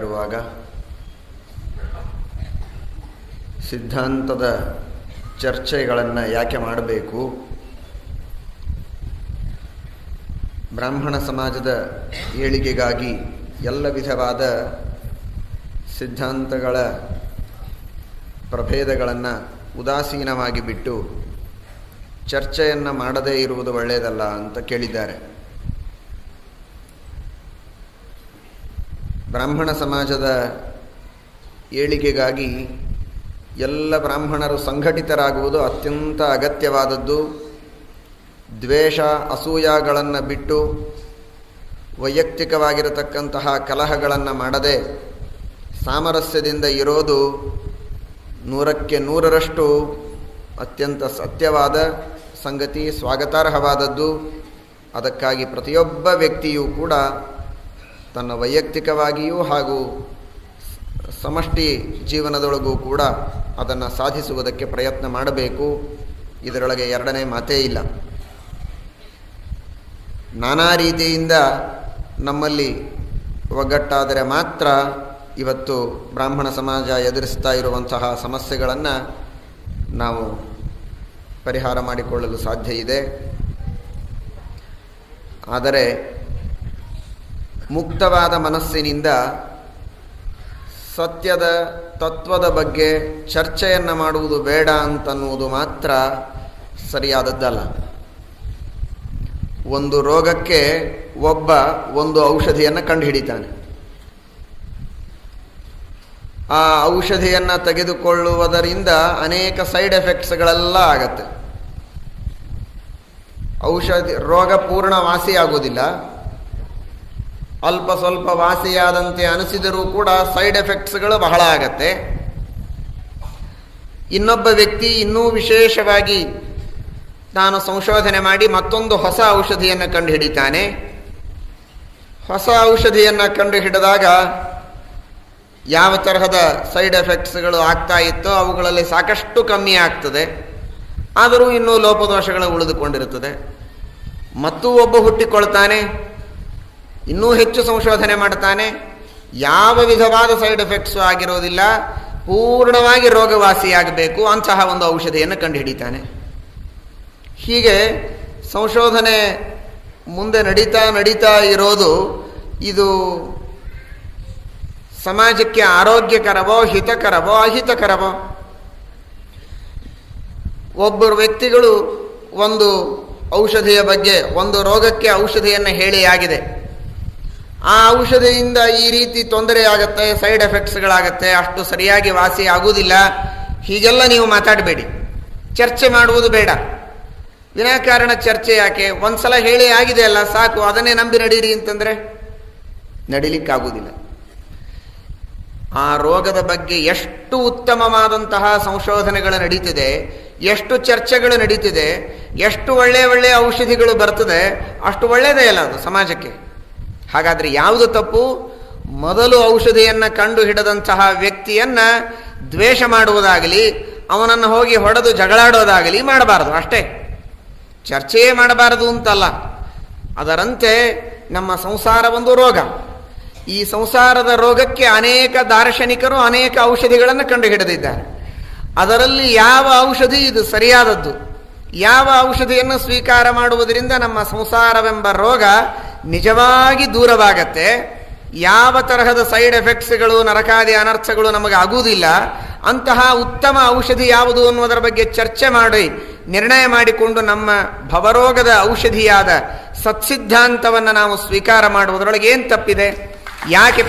ಇರುವಾಗ ಸಿದ್ಧಾಂತದ ಚರ್ಚೆಗಳನ್ನು ಯಾಕೆ ಮಾಡಬೇಕು? ಬ್ರಾಹ್ಮಣ ಸಮಾಜದ ಏಳಿಗೆಗಾಗಿ ಎಲ್ಲ ವಿಧವಾದ ಸಿದ್ಧಾಂತಗಳ ಪ್ರಭೇದಗಳನ್ನು ಉದಾಸೀನವಾಗಿ ಬಿಟ್ಟು ಚರ್ಚೆಯನ್ನು ಮಾಡದೇ ಇರುವುದು ಒಳ್ಳೆಯದಲ್ಲ ಅಂತ ಕೇಳಿದ್ದಾರೆ. ಬ್ರಾಹ್ಮಣ ಸಮಾಜದ ಏಳಿಗೆಗಾಗಿ ಎಲ್ಲ ಬ್ರಾಹ್ಮಣರು ಸಂಘಟಿತರಾಗುವುದು ಅತ್ಯಂತ ಅಗತ್ಯವಾದದ್ದು. ದ್ವೇಷ, ಅಸೂಯಗಳನ್ನು ಬಿಟ್ಟು ವೈಯಕ್ತಿಕವಾಗಿರತಕ್ಕಂತಹ ಕಲಹಗಳನ್ನು ಮಾಡದೆ ಸಾಮರಸ್ಯದಿಂದ ಇರೋದು ನೂರಕ್ಕೆ ನೂರರಷ್ಟು ಅತ್ಯಂತ ಸತ್ಯವಾದ ಸಂಗತಿ, ಸ್ವಾಗತಾರ್ಹವಾದದ್ದು. ಅದಕ್ಕಾಗಿ ಪ್ರತಿಯೊಬ್ಬ ವ್ಯಕ್ತಿಯೂ ಕೂಡ ತನ್ನ ವೈಯಕ್ತಿಕವಾಗಿಯೂ ಹಾಗೂ ಸಮಷ್ಟಿ ಜೀವನದೊಳಗೂ ಕೂಡ ಅದನ್ನು ಸಾಧಿಸುವುದಕ್ಕೆ ಪ್ರಯತ್ನ ಮಾಡಬೇಕು. ಇದರೊಳಗೆ ಎರಡನೇ ಮಾತೇ ಇಲ್ಲ. ನಾನಾ ರೀತಿಯಿಂದ ನಮ್ಮಲ್ಲಿ ಒಗ್ಗಟ್ಟಾದರೆ ಮಾತ್ರ ಇವತ್ತು ಬ್ರಾಹ್ಮಣ ಸಮಾಜ ಎದುರಿಸ್ತಾ ಇರುವಂತಹ ಸಮಸ್ಯೆಗಳನ್ನು ನಾವು ಪರಿಹಾರ ಮಾಡಿಕೊಳ್ಳಲು ಸಾಧ್ಯ ಇದೆ. ಆದರೆ ಮುಕ್ತವಾದ ಮನಸ್ಸಿನಿಂದ ಸತ್ಯದ ತತ್ವದ ಬಗ್ಗೆ ಚರ್ಚೆಯನ್ನು ಮಾಡುವುದು ಬೇಡ ಅಂತನ್ನುವುದು ಮಾತ್ರ ಸರಿಯಾದದ್ದಲ್ಲ. ಒಂದು ರೋಗಕ್ಕೆ ಒಬ್ಬ ಒಂದು ಔಷಧಿಯನ್ನು ಕಂಡುಹಿಡಿತಾನೆ. ಆ ಔಷಧಿಯನ್ನು ತೆಗೆದುಕೊಳ್ಳುವುದರಿಂದ ಅನೇಕ ಸೈಡ್ ಎಫೆಕ್ಟ್ಸ್ಗಳೆಲ್ಲ ಆಗತ್ತೆ. ಔಷಧಿ ರೋಗ ಪೂರ್ಣ ವಾಸಿಯಾಗುವುದಿಲ್ಲ ಅಲ್ಪ ಸ್ವಲ್ಪ ವಾಸಿಯಾದಂತೆ ಅನಿಸಿದರೂ ಕೂಡ ಸೈಡ್ ಎಫೆಕ್ಟ್ಸ್ಗಳು ಬಹಳ ಆಗತ್ತೆ. ಇನ್ನೊಬ್ಬ ವ್ಯಕ್ತಿ ಇನ್ನೂ ವಿಶೇಷವಾಗಿ ತಾನು ಸಂಶೋಧನೆ ಮಾಡಿ ಮತ್ತೊಂದು ಹೊಸ ಔಷಧಿಯನ್ನು ಕಂಡುಹಿಡಿತಾನೆ. ಹೊಸ ಔಷಧಿಯನ್ನು ಕಂಡುಹಿಡಿದಾಗ ಯಾವ ತರಹದ ಸೈಡ್ ಎಫೆಕ್ಟ್ಸ್ಗಳು ಆಗ್ತಾ ಇತ್ತೋ ಅವುಗಳಲ್ಲಿ ಸಾಕಷ್ಟು ಕಮ್ಮಿ ಆಗ್ತದೆ. ಆದರೂ ಇನ್ನೂ ಲೋಪದೋಷಗಳು ಉಳಿದುಕೊಂಡಿರುತ್ತದೆ. ಮತ್ತೂ ಒಬ್ಬ ಹುಟ್ಟಿಕೊಳ್ತಾನೆ. ಇನ್ನೂ ಹೆಚ್ಚು ಸಂಶೋಧನೆ ಮಾಡ್ತಾನೆ. ಯಾವ ವಿಧವಾದ ಸೈಡ್ ಎಫೆಕ್ಟ್ಸು ಆಗಿರೋದಿಲ್ಲ. ಪೂರ್ಣವಾಗಿ ರೋಗವಾಸಿಯಾಗಬೇಕು ಅಂತಹ ಒಂದು ಔಷಧಿಯನ್ನು ಕಂಡುಹಿಡಿತಾನೆ. ಹೀಗೆ ಸಂಶೋಧನೆ ಮುಂದೆ ನಡೀತಾ ನಡೀತಾ ಇರೋದು ಇದು ಸಮಾಜಕ್ಕೆ ಆರೋಗ್ಯಕರವೋ ಹಿತಕರವೋ ಅಹಿತಕರವೋ. ಒಬ್ಬರು ವ್ಯಕ್ತಿಗಳು ಒಂದು ಔಷಧಿಯ ಬಗ್ಗೆ, ಒಂದು ರೋಗಕ್ಕೆ ಔಷಧಿಯನ್ನು ಹೇಳಿ ಆಗಿದೆ. ಆ ಔಷಧಿಯಿಂದ ಈ ರೀತಿ ತೊಂದರೆ ಆಗುತ್ತೆ ಸೈಡ್ ಎಫೆಕ್ಟ್ಸ್ಗಳಾಗತ್ತೆ ಅಷ್ಟು ಸರಿಯಾಗಿ ವಾಸಿ ಆಗುವುದಿಲ್ಲ. ಹೀಗೆಲ್ಲ ನೀವು ಮಾತಾಡಬೇಡಿ. ಚರ್ಚೆ ಮಾಡುವುದು ಬೇಡ. ವಿನಾಕಾರಣ ಚರ್ಚೆ ಯಾಕೆ? ಒಂದ್ಸಲ ಹೇಳಿ ಆಗಿದೆ ಅಲ್ಲ, ಸಾಕು, ಅದನ್ನೇ ನಂಬಿ ನಡೀರಿ ಅಂತಂದರೆ ನಡಿಲಿಕ್ಕಾಗುವುದಿಲ್ಲ. ಆ ರೋಗದ ಬಗ್ಗೆ ಎಷ್ಟು ಉತ್ತಮವಾದಂತಹ ಸಂಶೋಧನೆಗಳು ನಡೀತಿದೆ, ಎಷ್ಟು ಚರ್ಚೆಗಳು ನಡೀತಿದೆ, ಎಷ್ಟು ಒಳ್ಳೆಯ ಒಳ್ಳೆಯ ಔಷಧಿಗಳು ಬರ್ತದೆ, ಅಷ್ಟು ಒಳ್ಳೆಯದೇ ಅಲ್ಲ ಅದು ಸಮಾಜಕ್ಕೆ. ಹಾಗಾದರೆ ಯಾವುದು ತಪ್ಪು? ಮೊದಲು ಔಷಧಿಯನ್ನು ಕಂಡು ಹಿಡದಂತಹ ವ್ಯಕ್ತಿಯನ್ನು ದ್ವೇಷ ಮಾಡುವುದಾಗಲಿ, ಅವನನ್ನು ಹೋಗಿ ಹೊಡೆದು ಜಗಳಾಡೋದಾಗಲಿ ಮಾಡಬಾರದು, ಅಷ್ಟೇ. ಚರ್ಚೆಯೇ ಮಾಡಬಾರದು ಅಂತಲ್ಲ. ಅದರಂತೆ ನಮ್ಮ ಸಂಸಾರ ಒಂದು ರೋಗ. ಈ ಸಂಸಾರದ ರೋಗಕ್ಕೆ ಅನೇಕ ದಾರ್ಶನಿಕರು ಅನೇಕ ಔಷಧಿಗಳನ್ನು ಕಂಡುಹಿಡಿದಿದ್ದಾರೆ. ಅದರಲ್ಲಿ ಯಾವ ಔಷಧಿ ಇದು ಸರಿಯಾದದ್ದು? ಯಾವ ಔಷಧಿಯನ್ನು ಸ್ವೀಕಾರ ಮಾಡುವುದರಿಂದ ನಮ್ಮ ಸಂಸಾರವೆಂಬ ರೋಗ ನಿಜವಾಗಿ ದೂರವಾಗತ್ತೆ. ಯಾವ ತರಹದ ಸೈಡ್ ಎಫೆಕ್ಟ್ಸ್ಗಳು, ನರಕಾದಿ ಅನರ್ಥಗಳು ನಮಗೆ ಆಗುವುದಿಲ್ಲ. ಅಂತಹ ಉತ್ತಮ ಔಷಧಿ ಯಾವುದು ಅನ್ನೋದರ ಬಗ್ಗೆ ಚರ್ಚೆ ಮಾಡಿ, ನಿರ್ಣಯ ಮಾಡಿಕೊಂಡು ನಮ್ಮ ಭವರೋಗದ ಔಷಧಿಯಾದ ಸತ್ಸಿದ್ಧಾಂತವನ್ನು ನಾವು ಸ್ವೀಕಾರ ಮಾಡುವುದರೊಳಗೆ ಏನು ತಪ್ಪಿದೆ? ಯಾಕೆ?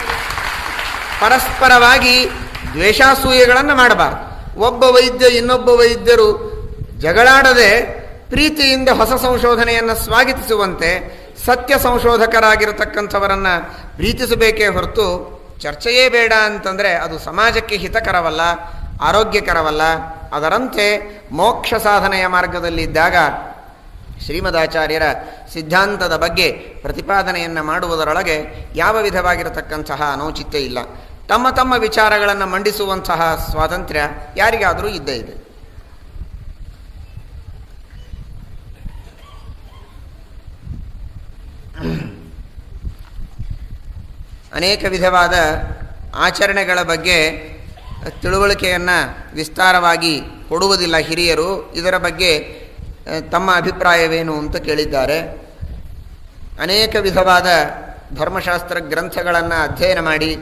ಪರಸ್ಪರವಾಗಿ ದ್ವೇಷಾಸೂಯೆಗಳನ್ನು ಮಾಡಬಾರ್ದು. ಒಬ್ಬ ವೈದ್ಯ ಇನ್ನೊಬ್ಬ ವೈದ್ಯರು ಜಗಳಾಡದೆ, ಪ್ರೀತಿಯಿಂದ ಹೊಸ ಸಂಶೋಧನೆಯನ್ನು ಸ್ವಾಗತಿಸುವಂತೆ ಸತ್ಯ ಸಂಶೋಧಕರಾಗಿರತಕ್ಕಂಥವರನ್ನು ಪ್ರೀತಿಸಬೇಕೇ ಹೊರತು ಚರ್ಚೆಯೇ ಬೇಡ ಅಂತಂದರೆ ಅದು ಸಮಾಜಕ್ಕೆ ಹಿತಕರವಲ್ಲ, ಆರೋಗ್ಯಕರವಲ್ಲ. ಅದರಂತೆ ಮೋಕ್ಷ ಸಾಧನೆಯ ಮಾರ್ಗದಲ್ಲಿದ್ದಾಗ ಶ್ರೀಮದಾಚಾರ್ಯರ ಸಿದ್ಧಾಂತದ ಬಗ್ಗೆ ಪ್ರತಿಪಾದನೆಯನ್ನು ಮಾಡುವುದರೊಳಗೆ ಯಾವ ವಿಧವಾಗಿರತಕ್ಕಂತಹ ಅನೌಚಿತ್ಯ ಇಲ್ಲ. ತಮ್ಮ ತಮ್ಮ ವಿಚಾರಗಳನ್ನು ಮಂಡಿಸುವಂತಹ ಸ್ವಾತಂತ್ರ್ಯ ಯಾರಿಗಾದರೂ ಇದ್ದೇ ಇದೆ. ಅನೇಕ ವಿಧವಾದ ಆಚರಣೆಗಳ ಬಗ್ಗೆ ತಿಳುವಳಿಕೆಯನ್ನು ವಿಸ್ತಾರವಾಗಿ ಕೊಡುವುದಿಲ್ಲ ಹಿರಿಯರು. ಇದರ ಬಗ್ಗೆ ತಮ್ಮ ಅಭಿಪ್ರಾಯವೇನು ಅಂತ ಕೇಳಿದ್ದಾರೆ. ಅನೇಕ ವಿಧವಾದ ಧರ್ಮಶಾಸ್ತ್ರ ಗ್ರಂಥಗಳನ್ನು ಅಧ್ಯಯನ ಮಾಡಿ,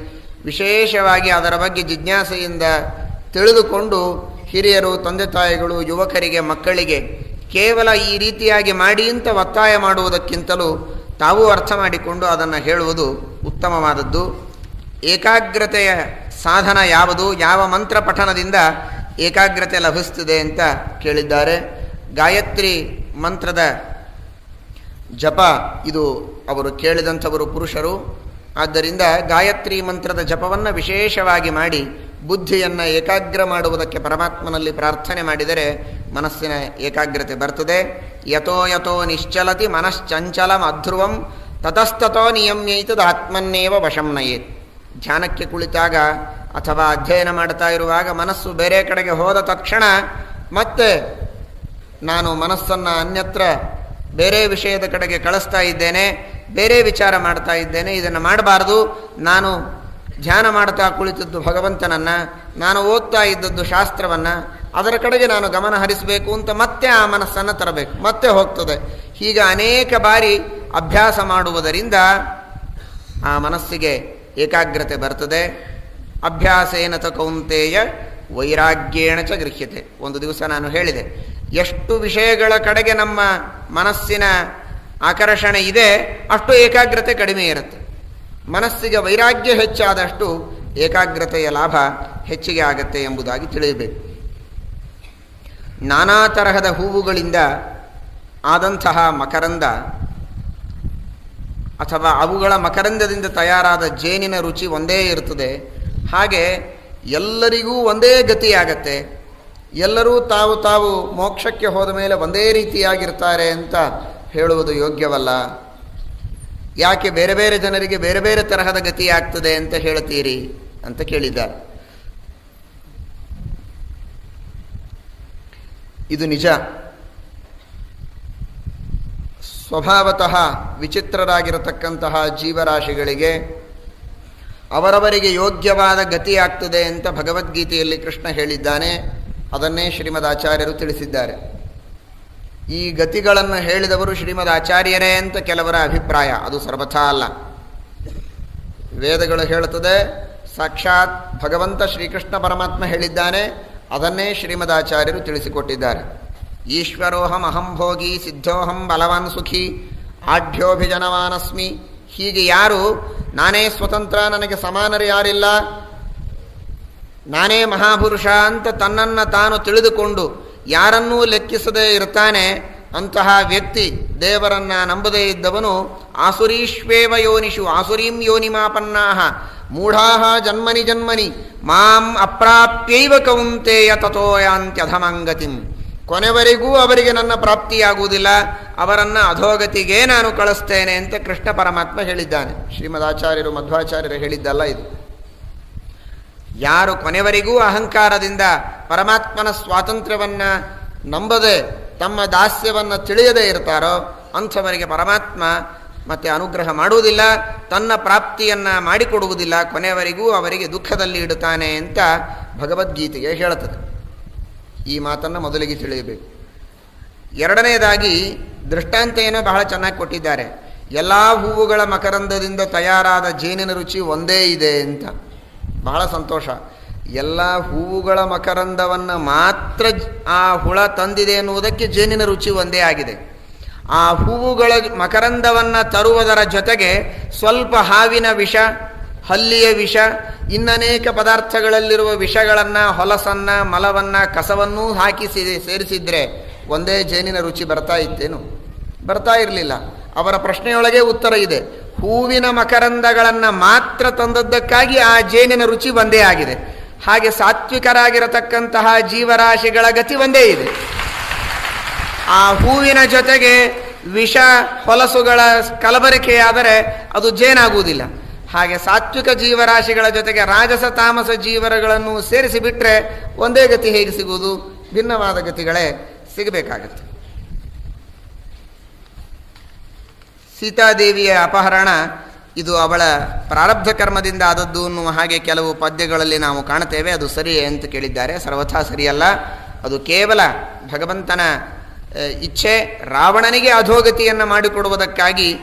ವಿಶೇಷವಾಗಿ ಅದರ ಬಗ್ಗೆ ಜಿಜ್ಞಾಸೆಯಿಂದ ತಿಳಿದುಕೊಂಡು ಹಿರಿಯರು, ತಂದೆ ತಾಯಿಗಳು, ಯುವಕರಿಗೆ, ಮಕ್ಕಳಿಗೆ ಕೇವಲ ಈ ರೀತಿಯಾಗಿ ಮಾಡಿ ಅಂತ ಒತ್ತಾಯ ಮಾಡುವುದಕ್ಕಿಂತಲೂ ತಾವೂ ಅರ್ಥ ಮಾಡಿಕೊಂಡು ಅದನ್ನು ಹೇಳುವುದು ಉತ್ತಮವಾದದ್ದು. ಏಕಾಗ್ರತೆಯ ಸಾಧನ ಯಾವುದು? ಯಾವ ಮಂತ್ರ ಪಠನದಿಂದ ಏಕಾಗ್ರತೆ ಲಭಿಸ್ತದೆ ಅಂತ ಕೇಳಿದ್ದಾರೆ. ಗಾಯತ್ರಿ ಮಂತ್ರದ ಜಪ ಇದು ಅವರು ಕೇಳಿದಂಥವರು ಪುರುಷರು. ಆದ್ದರಿಂದ ಗಾಯತ್ರಿ ಮಂತ್ರದ ಜಪವನ್ನು ವಿಶೇಷವಾಗಿ ಮಾಡಿ, ಬುದ್ಧಿಯನ್ನು ಏಕಾಗ್ರ ಮಾಡುವುದಕ್ಕೆ ಪರಮಾತ್ಮನಲ್ಲಿ ಪ್ರಾರ್ಥನೆ ಮಾಡಿದರೆ ಮನಸ್ಸಿನ ಏಕಾಗ್ರತೆ ಬರ್ತದೆ. ಯಥೋ ಯಥೋ ನಿಶ್ಚಲತಿ ಮನಶ್ಚಂಚಲಂ ಅಧ್ರುವಂ ತತಸ್ತತೋ ನಿಯಮ್ಯೈತದ ಆತ್ಮನ್ನೇವ ವಶಂ ನಯೇತ್. ಧ್ಯಾನಕ್ಕೆ ಕುಳಿತಾಗ ಅಥವಾ ಅಧ್ಯಯನ ಮಾಡ್ತಾ ಇರುವಾಗ ಮನಸ್ಸು ಬೇರೆ ಕಡೆಗೆ ಹೋದ ತಕ್ಷಣ ಮತ್ತೆ ನಾನು ಮನಸ್ಸನ್ನು ಅನ್ಯತ್ರ ಬೇರೆ ವಿಷಯದ ಕಡೆಗೆ ಕಳಿಸ್ತಾ ಇದ್ದೇನೆ, ಬೇರೆ ವಿಚಾರ ಮಾಡ್ತಾ ಇದ್ದೇನೆ, ಇದನ್ನು ಮಾಡಬಾರ್ದು. ನಾನು ಧ್ಯಾನ ಮಾಡ್ತಾ ಕುಳಿತದ್ದು ಭಗವಂತನನ್ನು, ನಾನು ಓದ್ತಾ ಇದ್ದದ್ದು ಶಾಸ್ತ್ರವನ್ನು, ಅದರ ಕಡೆಗೆ ನಾನು ಗಮನ ಹರಿಸಬೇಕು ಅಂತ ಮತ್ತೆ ಆ ಮನಸ್ಸನ್ನು ತರಬೇಕು, ಮತ್ತೆ ಹೋಗ್ತದೆ. ಹೀಗೆ ಅನೇಕ ಬಾರಿ ಅಭ್ಯಾಸ ಮಾಡುವುದರಿಂದ ಆ ಮನಸ್ಸಿಗೆ ಏಕಾಗ್ರತೆ ಬರ್ತದೆ. ಅಭ್ಯಾಸೇನ ತ ಕೌಂತೆಯ ವೈರಾಗ್ಯೇಣ ಚ ಗೃಹ್ಯತೆ. ಒಂದು ದಿವಸ ನಾನು ಹೇಳಿದೆ, ಎಷ್ಟು ವಿಷಯಗಳ ಕಡೆಗೆ ನಮ್ಮ ಮನಸ್ಸಿನ ಆಕರ್ಷಣೆ ಇದೆ, ಅಷ್ಟು ಏಕಾಗ್ರತೆ ಕಡಿಮೆ ಇರುತ್ತೆ. ಮನಸ್ಸಿಗೆ ವೈರಾಗ್ಯ ಹೆಚ್ಚಾದಷ್ಟು ಏಕಾಗ್ರತೆಯ ಲಾಭ ಹೆಚ್ಚಿಗೆ ಆಗತ್ತೆ ಎಂಬುದಾಗಿ ತಿಳಿಯಬೇಕು. ನಾನಾ ತರಹದ ಹೂವುಗಳಿಂದ ಆದಂತಹ ಮಕರಂದ ಅಥವಾ ಅವುಗಳ ಮಕರಂದದಿಂದ ತಯಾರಾದ ಜೇನಿನ ರುಚಿ ಒಂದೇ ಇರುತ್ತದೆ. ಹಾಗೆ ಎಲ್ಲರಿಗೂ ಒಂದೇ ಗತಿಯಾಗತ್ತೆ. ಎಲ್ಲರೂ ತಾವು ತಾವು ಮೋಕ್ಷಕ್ಕೆ ಹೋದ ಮೇಲೆ ಒಂದೇ ರೀತಿಯಾಗಿರ್ತಾರೆ ಅಂತ ಹೇಳುವುದು ಯೋಗ್ಯವಲ್ಲ. ಯಾಕೆ ಬೇರೆ ಬೇರೆ ಜನರಿಗೆ ಬೇರೆ ಬೇರೆ ತರಹದ ಗತಿ ಆಗ್ತದೆ ಅಂತ ಹೇಳ್ತೀರಿ ಅಂತ ಕೇಳಿದ್ದಾರೆ. ಇದು ನಿಜ. ಸ್ವಭಾವತಃ ವಿಚಿತ್ರರಾಗಿರತಕ್ಕಂತಹ ಜೀವರಾಶಿಗಳಿಗೆ ಅವರವರಿಗೆ ಯೋಗ್ಯವಾದ ಗತಿ ಆಗ್ತದೆ ಅಂತ ಭಗವದ್ಗೀತೆಯಲ್ಲಿ ಕೃಷ್ಣ ಹೇಳಿದ್ದಾನೆ. ಅದನ್ನೇ ಶ್ರೀಮದ್ ಆಚಾರ್ಯರು ತಿಳಿಸಿದ್ದಾರೆ. ಈ ಗತಿಗಳನ್ನು ಹೇಳಿದವರು ಶ್ರೀಮದ್ ಆಚಾರ್ಯರೇ ಅಂತ ಕೆಲವರ ಅಭಿಪ್ರಾಯ. ಅದು ಸರ್ವಥಾ ಅಲ್ಲ. ವೇದಗಳು ಹೇಳುತ್ತದೆ, ಸಾಕ್ಷಾತ್ ಭಗವಂತ ಶ್ರೀಕೃಷ್ಣ ಪರಮಾತ್ಮ ಹೇಳಿದ್ದಾನೆ. ಅದನ್ನೇ ಶ್ರೀಮದ್ ಆಚಾರ್ಯರು ತಿಳಿಸಿಕೊಟ್ಟಿದ್ದಾರೆ. ಈಶ್ವರೋಹಂ ಅಹಂ ಭೋಗಿ ಸಿದ್ಧೋಹಂ ಬಲವಾನ್ ಸುಖಿ, ಆಢ್ಯೋಭಿಜನವಾನಸ್ಮಿ. ಹೀಗೆ ಯಾರು, ನಾನೇ ಸ್ವತಂತ್ರ, ನನಗೆ ಸಮಾನರು ಯಾರಿಲ್ಲ? ನಾನೇ ಮಹಾಪುರುಷ ಅಂತ ತನ್ನನ್ನು ತಾನು ತಿಳಿದುಕೊಂಡು ಯಾರನ್ನೂ ಲೆಕ್ಕಿಸದೇ ಇರ್ತಾನೆ, ಅಂತಹ ವ್ಯಕ್ತಿ ದೇವರನ್ನ ನಂಬದೇ ಇದ್ದವನು ಆಸುರೀಶ್ವೇವ ಯೋನಿಷು, ಆಸುರೀಂ ಯೋನಿಮಾಪನ್ನಾಹ. ಮೂಢಾಹ ಜನ್ಮನಿ ಜನ್ಮನಿ, ಮಾಂ ಅಪ್ರಾಪ್ಯೈವ ಕೌಂತೆಯ ತಥೋ ಯಾಂತ್ಯಧಮಂಗತಿಂ ಕೊನೆವರೆಗೂ ಅವರಿಗೆ ನನ್ನ ಪ್ರಾಪ್ತಿಯಾಗುವುದಿಲ್ಲ, ಅವರನ್ನು ಅಧೋಗತಿಗೆ ನಾನು ಕಳಿಸ್ತೇನೆ ಅಂತ ಕೃಷ್ಣ ಪರಮಾತ್ಮ ಹೇಳಿದ್ದಾನೆ. ಶ್ರೀಮದಾಚಾರ್ಯರು, ಮಧ್ವಾಚಾರ್ಯರು ಹೇಳಿದ್ದಲ್ಲ ಇದು. ಯಾರು ಕೊನೆವರೆಗೂ ಅಹಂಕಾರದಿಂದ ಪರಮಾತ್ಮನ ಸ್ವಾತಂತ್ರ್ಯವನ್ನು ನಂಬದೆ, ತಮ್ಮ ದಾಸ್ಯವನ್ನು ತಿಳಿಯದೇ ಇರ್ತಾರೋ, ಅಂಥವರಿಗೆ ಪರಮಾತ್ಮ ಮತ್ತೆ ಅನುಗ್ರಹ ಮಾಡುವುದಿಲ್ಲ, ತನ್ನ ಪ್ರಾಪ್ತಿಯನ್ನು ಮಾಡಿಕೊಡುವುದಿಲ್ಲ ಕೊನೆಯವರೆಗೂ ಅವರಿಗೆ ದುಃಖದಲ್ಲಿ ಇಡುತ್ತಾನೆ ಅಂತ ಭಗವದ್ಗೀತೆಗೆ ಹೇಳುತ್ತದೆ. ಈ ಮಾತನ್ನು ಮೊದಲಿಗೆ ತಿಳಿಯಬೇಕು. ಎರಡನೆಯದಾಗಿ ದೃಷ್ಟಾಂತೆಯನ್ನು ಬಹಳ ಚೆನ್ನಾಗಿ ಕೊಟ್ಟಿದ್ದಾರೆ. ಎಲ್ಲ ಹೂವುಗಳ ಮಕರಂದದಿಂದ ತಯಾರಾದ ಜೇನಿನ ರುಚಿ ಒಂದೇ ಇದೆ ಅಂತ. ಬಹಳ ಸಂತೋಷ. ಎಲ್ಲ ಹೂವುಗಳ ಮಕರಂದವನ್ನು ಮಾತ್ರ ಆ ಹುಳ ತಂದಿದೆ ಎನ್ನುವುದಕ್ಕೆ ಜೇನಿನ ರುಚಿ ಒಂದೇ ಆಗಿದೆ. ಆ ಹೂವುಗಳ ಮಕರಂದವನ್ನು ತರುವುದರ ಜೊತೆಗೆ ಸ್ವಲ್ಪ ಹಾವಿನ ವಿಷ ಹಲ್ಲಿಯ ವಿಷ, ಇನ್ನನೇಕ ಪದಾರ್ಥಗಳಲ್ಲಿರುವ ವಿಷಗಳನ್ನು, ಹೊಲಸನ್ನು, ಮಲವನ್ನು, ಕಸವನ್ನೂ ಹಾಕಿ ಸೇರಿಸಿದ್ರೆ ಒಂದೇ ಜೇನಿನ ರುಚಿ ಬರ್ತಾ ಇತ್ತೇನು? ಬರ್ತಾ ಇರಲಿಲ್ಲ. ಅವರ ಪ್ರಶ್ನೆಯೊಳಗೆ ಉತ್ತರ ಇದೆ. ಹೂವಿನ ಮಕರಂದಗಳನ್ನು ಮಾತ್ರ ತಂದದ್ದಕ್ಕಾಗಿ ಆ ಜೇನಿನ ರುಚಿ ಒಂದೇ ಆಗಿದೆ. ಹಾಗೆ ಸಾತ್ವಿಕರಾಗಿರತಕ್ಕಂತಹ ಜೀವರಾಶಿಗಳ ಗತಿ ಒಂದೇ ಇದೆ. ಆ ಹೂವಿನ ಜೊತೆಗೆ ವಿಷ, ಹೊಲಸುಗಳ ಕಲಬರಿಕೆಯಾದರೆ ಅದು ಜೇನಾಗುವುದಿಲ್ಲ. ಹಾಗೆ ಸಾತ್ವಿಕ ಜೀವರಾಶಿಗಳ ಜೊತೆಗೆ ರಾಜಸ ತಾಮಸ ಜೀವರಗಳನ್ನು ಸೇರಿಸಿ ಬಿಟ್ಟರೆ ಒಂದೇ ಗತಿ ಹೇಗೆ ಸಿಗುವುದು? ಭಿನ್ನವಾದ ಗತಿಗಳೇ ಸಿಗಬೇಕಾಗತ್ತೆ. ಸೀತಾದೇವಿಯ ಅಪಹರಣ ಇದು ಅವಳ ಪ್ರಾರಬ್ಧ ಕರ್ಮದಿಂದ ಆದದ್ದು ಅನ್ನುವ ಹಾಗೆ ಕೆಲವು ಪದ್ಯಗಳಲ್ಲಿ ನಾವು ಕಾಣುತ್ತೇವೆ. ಅದು ಸರಿಯೇ ಅಂತ ಕೇಳಿದ್ದಾರೆ. ಸರ್ವಥಾ ಸರಿಯಲ್ಲ. ಅದು ಕೇವಲ ಭಗವಂತನ ಇಚ್ಛೆ ರಾವಣನಿಗೆ ಅಧೋಗತಿಯನ್ನು ಮಾಡಿಕೊಡುವುದಕ್ಕಾಗಿ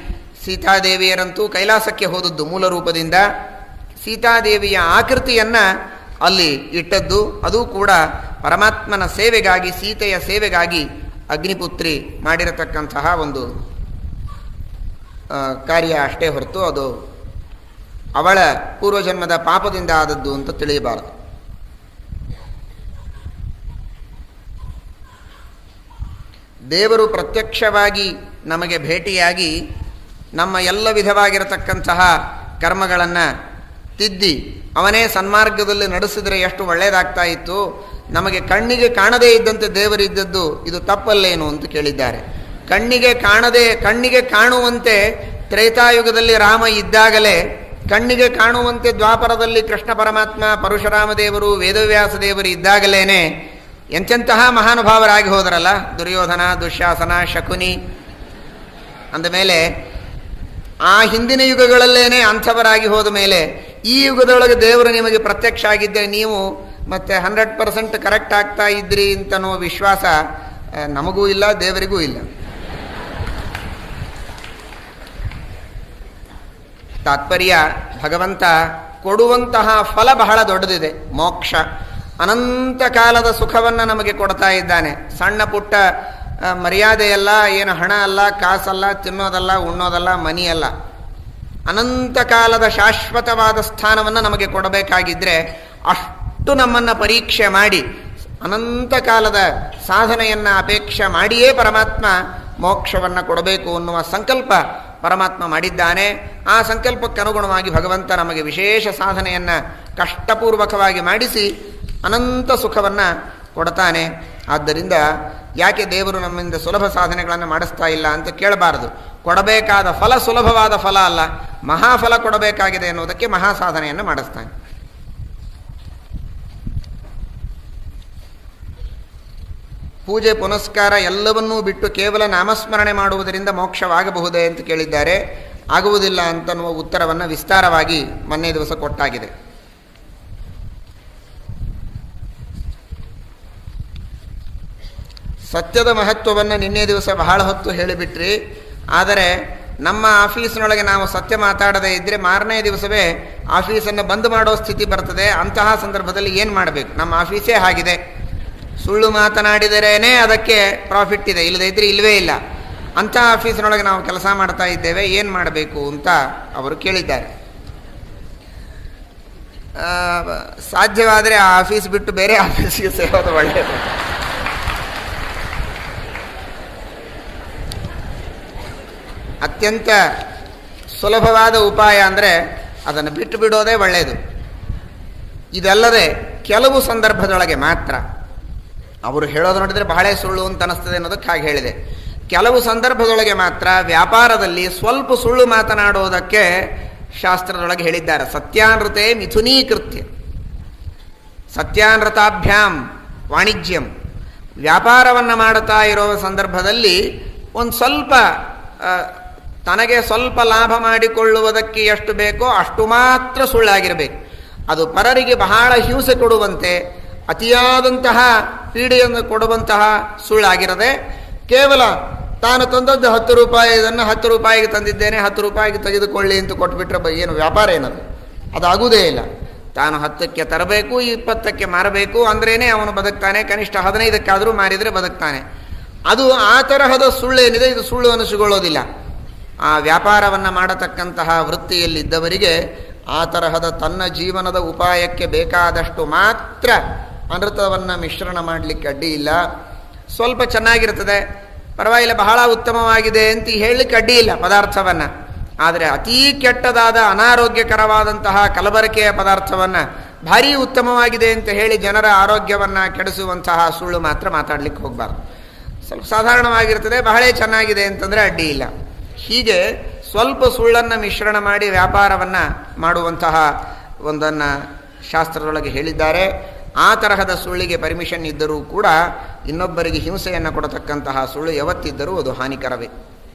ಸೀತಾದೇವಿಯರಂತೂ ಕೈಲಾಸಕ್ಕೆ ಹೋದದ್ದು ಮೂಲ ರೂಪದಿಂದ. ಸೀತಾದೇವಿಯ ಆಕೃತಿಯನ್ನು ಅಲ್ಲಿ ಇಟ್ಟದ್ದು. ಅದು ಕೂಡ ಪರಮಾತ್ಮನ ಸೇವೆಗಾಗಿ, ಸೀತೆಯ ಸೇವೆಗಾಗಿ ಅಗ್ನಿಪುತ್ರಿ ಮಾಡಿರತಕ್ಕಂತಹ ಒಂದು ಕಾರ್ಯ ಅಷ್ಟೇ ಹೊರತು ಅದು ಅವಳ ಪೂರ್ವಜನ್ಮದ ಪಾಪದಿಂದ ಆದದ್ದು ಅಂತ ತಿಳಿಯಬಾರದು. ದೇವರು ಪ್ರತ್ಯಕ್ಷವಾಗಿ ನಮಗೆ ಭೇಟಿಯಾಗಿ ನಮ್ಮ ಎಲ್ಲ ವಿಧವಾಗಿರತಕ್ಕಂತಹ ಕರ್ಮಗಳನ್ನು ತಿದ್ದಿ ಅವನೇ ಸನ್ಮಾರ್ಗದಲ್ಲಿ ನಡೆಸಿದರೆ ಎಷ್ಟು ಒಳ್ಳೆಯದಾಗ್ತಾ ಇತ್ತು? ನಮಗೆ ಕಣ್ಣಿಗೆ ಕಾಣದೇ ಇದ್ದಂತೆ ದೇವರಿದ್ದದ್ದು ಇದು ತಪ್ಪಲ್ಲೇನು ಅಂತ ಕೇಳಿದ್ದಾರೆ. ಕಣ್ಣಿಗೆ ಕಾಣದೆ, ಕಣ್ಣಿಗೆ ಕಾಣುವಂತೆ ತ್ರೇತಾಯುಗದಲ್ಲಿ ರಾಮ ಇದ್ದಾಗಲೇ ಕಣ್ಣಿಗೆ ಕಾಣುವಂತೆ ದ್ವಾಪರದಲ್ಲಿ ಕೃಷ್ಣ ಪರಮಾತ್ಮ ಪರಶುರಾಮ ದೇವರು ವೇದವ್ಯಾಸ ದೇವರು ಇದ್ದಾಗಲೇನೆ ಎಂತೆಂತಹ ಮಹಾನುಭಾವರಾಗಿ ಹೋದರಲ್ಲ? ದುರ್ಯೋಧನ ದುಶ್ಯಾಸನ ಶಕುನಿ. ಅಂದಮೇಲೆ ಆ ಹಿಂದಿನ ಯುಗಗಳಲ್ಲೇನೆ ಅಂಥವರಾಗಿ ಹೋದ ಮೇಲೆ ಈ ಯುಗದೊಳಗೆ ದೇವರು ನಿಮಗೆ ಪ್ರತ್ಯಕ್ಷ ಆಗಿದ್ದರೆ ನೀವು ಮತ್ತೆ ಹಂಡ್ರೆಡ್ ಪರ್ಸೆಂಟ್ ಕರೆಕ್ಟ್ ಆಗ್ತಾ ಇದ್ರಿ ಅಂತನೋ ವಿಶ್ವಾಸ ನಮಗೂ ಇಲ್ಲ, ದೇವರಿಗೂ ಇಲ್ಲ. ತಾತ್ಪರ್ಯ, ಭಗವಂತ ಕೊಡುವಂತಹ ಫಲ ಬಹಳ ದೊಡ್ಡದಿದೆ, ಮೋಕ್ಷ. ಅನಂತ ಕಾಲದ ಸುಖವನ್ನು ನಮಗೆ ಕೊಡ್ತಾ ಇದ್ದಾನೆ. ಸಣ್ಣ ಪುಟ್ಟ ಮರ್ಯಾದೆಯಲ್ಲ ಏನು ಹಣ ಅಲ್ಲ, ಕಾಸಲ್ಲ, ತಿನ್ನೋದಲ್ಲ, ಉಣ್ಣೋದಲ್ಲ ಮನಿಯಲ್ಲ ಅನಂತ ಕಾಲದ ಶಾಶ್ವತವಾದ ಸ್ಥಾನವನ್ನು ನಮಗೆ ಕೊಡಬೇಕಾಗಿದ್ದರೆ ಅಷ್ಟು ನಮ್ಮನ್ನು ಪರೀಕ್ಷೆ ಮಾಡಿ, ಅನಂತ ಕಾಲದ ಸಾಧನೆಯನ್ನು ಅಪೇಕ್ಷೆ ಮಾಡಿಯೇ ಪರಮಾತ್ಮ ಮೋಕ್ಷವನ್ನು ಕೊಡಬೇಕು ಅನ್ನುವ ಸಂಕಲ್ಪ ಪರಮಾತ್ಮ ಮಾಡಿದ್ದಾನೆ. ಆ ಸಂಕಲ್ಪಕ್ಕೆ ಅನುಗುಣವಾಗಿ ಭಗವಂತ ನಮಗೆ ವಿಶೇಷ ಸಾಧನೆಯನ್ನು ಕಷ್ಟಪೂರ್ವಕವಾಗಿ ಮಾಡಿಸಿ ಅನಂತ ಸುಖವನ್ನು ಕೊಡ್ತಾನೆ. ಆದ್ದರಿಂದ ಯಾಕೆ ದೇವರು ನಮ್ಮಿಂದ ಸುಲಭ ಸಾಧನೆಗಳನ್ನು ಮಾಡಿಸ್ತಾ ಇಲ್ಲ ಅಂತ ಕೇಳಬಾರದು. ಕೊಡಬೇಕಾದ ಫಲ ಸುಲಭವಾದ ಫಲ ಅಲ್ಲ, ಮಹಾಫಲ ಕೊಡಬೇಕಾಗಿದೆ ಎನ್ನುವುದಕ್ಕೆ ಮಹಾ ಸಾಧನೆಯನ್ನು ಮಾಡಿಸ್ತಾನೆ. ಪೂಜೆ ಪುನಸ್ಕಾರ ಎಲ್ಲವನ್ನೂ ಬಿಟ್ಟು ಕೇವಲ ನಾಮಸ್ಮರಣೆ ಮಾಡುವುದರಿಂದ ಮೋಕ್ಷವಾಗಬಹುದೇ ಅಂತ ಕೇಳಿದ್ದಾರೆ. ಆಗುವುದಿಲ್ಲ ಅಂತನ್ನುವ ಉತ್ತರವನ್ನು ವಿಸ್ತಾರವಾಗಿ ಮೊನ್ನೆ ದಿವಸ ಕೊಟ್ಟಾಗಿದೆ. ಸತ್ಯದ ಮಹತ್ವವನ್ನು ನಿನ್ನೆ ದಿವಸ ಬಹಳ ಹೊತ್ತು ಹೇಳಿಬಿಟ್ರಿ. ಆದರೆ ನಮ್ಮ ಆಫೀಸ್ನೊಳಗೆ ನಾವು ಸತ್ಯ ಮಾತಾಡದೇ ಇದ್ದರೆ ಮಾರನೇ ದಿವಸವೇ ಆಫೀಸನ್ನು ಬಂದ್ ಮಾಡೋ ಸ್ಥಿತಿ ಬರ್ತದೆ. ಅಂತಹ ಸಂದರ್ಭದಲ್ಲಿ ಏನು ಮಾಡಬೇಕು? ನಮ್ಮ ಆಫೀಸೇ ಆಗಿದೆ. ಸುಳ್ಳು ಮಾತನಾಡಿದರೇನೇ ಅದಕ್ಕೆ ಪ್ರಾಫಿಟ್ ಇದೆ. ಇಲ್ಲದೇ ಇದ್ದರೆ ಇಲ್ಲವೇ ಇಲ್ಲ. ಅಂಥ ಆಫೀಸಿನೊಳಗೆ ನಾವು ಕೆಲಸ ಮಾಡ್ತಾ ಇದ್ದೇವೆ. ಏನು ಮಾಡಬೇಕು ಅಂತ ಅವರು ಕೇಳಿದ್ದಾರೆ. ಸಾಧ್ಯವಾದರೆ ಆ ಆಫೀಸ್ ಬಿಟ್ಟು ಬೇರೆ ಆಫೀಸಿಗೆ ಸೇರೋದು ಒಳ್ಳೆಯದು ಅತ್ಯಂತ ಸುಲಭವಾದ ಉಪಾಯ ಅಂದರೆ ಅದನ್ನು ಬಿಟ್ಟು ಬಿಡೋದೇ ಒಳ್ಳೆಯದು ಇದಲ್ಲದೆ ಕೆಲವು ಸಂದರ್ಭದೊಳಗೆ ಮಾತ್ರ. ಅವರು ಹೇಳೋದು ನೋಡಿದರೆ ಬಹಳ ಸುಳ್ಳು ಅಂತ ಅನ್ನಿಸ್ತದೆ ಅನ್ನೋದಕ್ಕೆ ಹಾಗೆ ಹೇಳಿದೆ. ಕೆಲವು ಸಂದರ್ಭದೊಳಗೆ ಮಾತ್ರ ವ್ಯಾಪಾರದಲ್ಲಿ ಸ್ವಲ್ಪ ಸುಳ್ಳು ಮಾತನಾಡುವುದಕ್ಕೆ ಶಾಸ್ತ್ರದೊಳಗೆ ಹೇಳಿದ್ದಾರೆ. ಸತ್ಯಾನೃತೆ ಮಿಥುನೀಕೃತ್ಯ. ಸತ್ಯಾನೃತಾಭ್ಯಾಂ ವಾಣಿಜ್ಯಂ. ವ್ಯಾಪಾರವನ್ನು ಮಾಡುತ್ತಾ ಇರೋ ಸಂದರ್ಭದಲ್ಲಿ ಒಂದು ಸ್ವಲ್ಪ ತನಗೆ ಸ್ವಲ್ಪ ಲಾಭ ಮಾಡಿಕೊಳ್ಳುವುದಕ್ಕೆ ಎಷ್ಟು ಬೇಕೋ ಅಷ್ಟು ಮಾತ್ರ ಸುಳ್ಳಾಗಿರಬೇಕು. ಅದು ಪರರಿಗೆ ಬಹಳ ಹಿಂಸೆ ಕೊಡುವಂತೆ, ಅತಿಯಾದಂತಹ ಪೀಡೆಯನ್ನು ಕೊಡುವಂತಹ ಸುಳ್ಳಾಗಿರದೆ, ಕೇವಲ ತಾನು ತಂದದ್ದು ಹತ್ತು ರೂಪಾಯಿ, ಇದನ್ನು ಹತ್ತು ರೂಪಾಯಿಗೆ ತಂದಿದ್ದೇನೆ, ಹತ್ತು ರೂಪಾಯಿಗೆ ತೆಗೆದುಕೊಳ್ಳಿ ಅಂತ ಕೊಟ್ಬಿಟ್ರೆ ಏನು ವ್ಯಾಪಾರ ಏನದು? ಅದಾಗುವುದೇ ಇಲ್ಲ. ತಾನು ಹತ್ತಕ್ಕೆ ತರಬೇಕು, ಇಪ್ಪತ್ತಕ್ಕೆ ಮಾರಬೇಕು ಅಂದ್ರೇನೆ ಅವನು ಬದುಕ್ತಾನೆ, ಕನಿಷ್ಠ ಹದಿನೈದಕ್ಕಾದರೂ ಮಾರಿದರೆ ಬದುಕ್ತಾನೆ. ಅದು ಆ ತರಹದ ಸುಳ್ಳೇನಿದೆ ಇದು ಸುಳ್ಳು ಅನಿಸಿಕೊಳ್ಳೋದಿಲ್ಲ. ಆ ವ್ಯಾಪಾರವನ್ನು ಮಾಡತಕ್ಕಂತಹ ವೃತ್ತಿಯಲ್ಲಿದ್ದವರಿಗೆ ಆ ತರಹದ ತನ್ನ ಜೀವನದ ಉಪಾಯಕ್ಕೆ ಬೇಕಾದಷ್ಟು ಮಾತ್ರ ಅನೃತವನ್ನು ಮಿಶ್ರಣ ಮಾಡಲಿಕ್ಕೆ ಅಡ್ಡಿ ಇಲ್ಲ. ಸ್ವಲ್ಪ ಚೆನ್ನಾಗಿರ್ತದೆ. ಪರವಾಗಿಲ್ಲ, ಬಹಳ ಉತ್ತಮವಾಗಿದೆ ಅಂತ ಹೇಳಲಿಕ್ಕೆ ಅಡ್ಡಿ ಇಲ್ಲ ಪದಾರ್ಥವನ್ನು. ಆದರೆ ಅತೀ ಕೆಟ್ಟದಾದ, ಅನಾರೋಗ್ಯಕರವಾದಂತಹ ಕಲಬರಕೆಯ ಪದಾರ್ಥವನ್ನು ಭಾರೀ ಉತ್ತಮವಾಗಿದೆ ಅಂತ ಹೇಳಿ ಜನರ ಆರೋಗ್ಯವನ್ನು ಕೆಡಿಸುವಂತಹ ಸುಳ್ಳು ಮಾತ್ರ ಮಾತಾಡಲಿಕ್ಕೆ ಹೋಗಬಾರ್ದು. ಸ್ವಲ್ಪ ಸಾಧಾರಣವಾಗಿರ್ತದೆ, ಬಹಳ ಚೆನ್ನಾಗಿದೆ ಅಂತಂದರೆ ಅಡ್ಡಿ ಇಲ್ಲ. ಹೀಗೆ ಸ್ವಲ್ಪ ಸುಳ್ಳನ್ನು ಮಿಶ್ರಣ ಮಾಡಿ ವ್ಯಾಪಾರವನ್ನು ಮಾಡುವಂತಹ ಒಂದನ್ನು ಶಾಸ್ತ್ರದೊಳಗೆ ಹೇಳಿದ್ದಾರೆ. ಆ ತರಹದ ಸುಳ್ಳಿಗೆ ಪರ್ಮಿಷನ್ ಇದ್ದರೂ ಕೂಡ ಇನ್ನೊಬ್ಬರಿಗೆ ಹಿಂಸೆಯನ್ನು ಕೊಡತಕ್ಕಂತಹ ಸುಳ್ಳು ಯಾವತ್ತಿದ್ದರೂ ಅದು ಹಾನಿಕರವೇ.